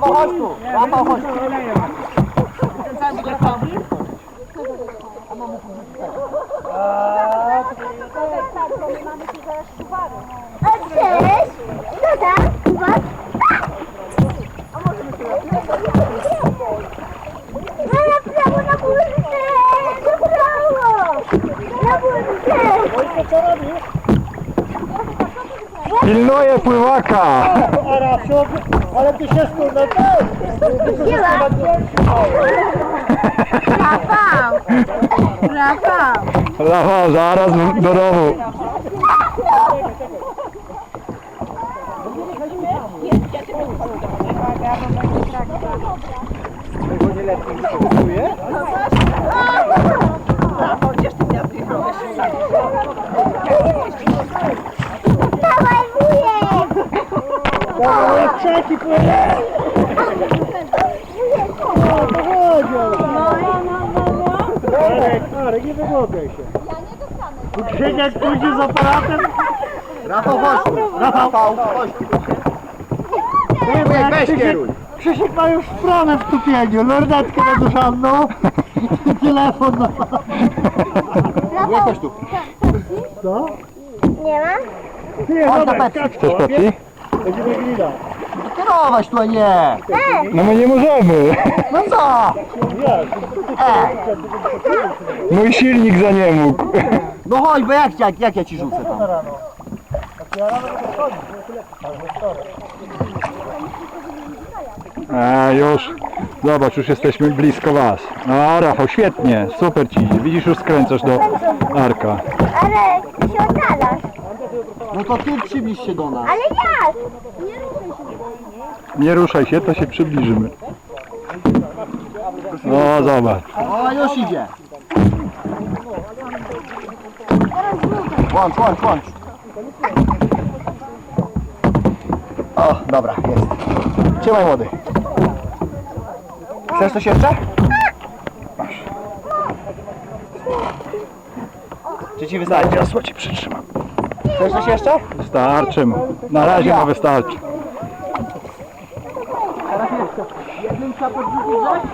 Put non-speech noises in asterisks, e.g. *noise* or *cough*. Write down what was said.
Rafał, chodź tu. Rafał, chodź tu. A cześć! Co tam? Kuba? No na prawo, na górce! Na prawo! Na górce! Pilnuję pływaka! A Rafciu, ale ty się Nie! Rafał! Rafał! Rafał, zaraz do domu. Dawaj Krzaki płynie. O, to chodzi. Marek, Marek, nie wygłupiaj się. Tu Krzysiek pójdzie z aparatem. Rafał, chodź tu. Rafał, chodź tu. Weź kieruj. Krzysiek ma już stronę w tupieniu, lornetkę naduszaną i *laughs* telefon na! Chodź tu. Co? Nie ma? Nie, dobra, skacz Chcesz Pepsi? Będziemy grilla. Tu, a nie! No my nie możemy. No co? Mój silnik za nie mógł. No chodź, bo jak, jak, jak ja ci rzucę tam? A już. Zobacz, już jesteśmy blisko was. No Rafał, świetnie, super ci idzie. Widzisz, już skręcasz do Arka. Ale się oddalasz. No to ty przybliż się do nas. Ale jak? Nie ruszaj się, to się przybliżymy. No zobacz. O, już idzie. Łącz, łącz, łącz. O, dobra, jest. Trzymaj młody. Chcesz coś jeszcze? Masz. Czy ci wystarczy? Jasło ci przytrzymam. Chcesz coś jeszcze? Wystarczy mu. Na razie ma wystarczy. Jednym trzeba podrzucić,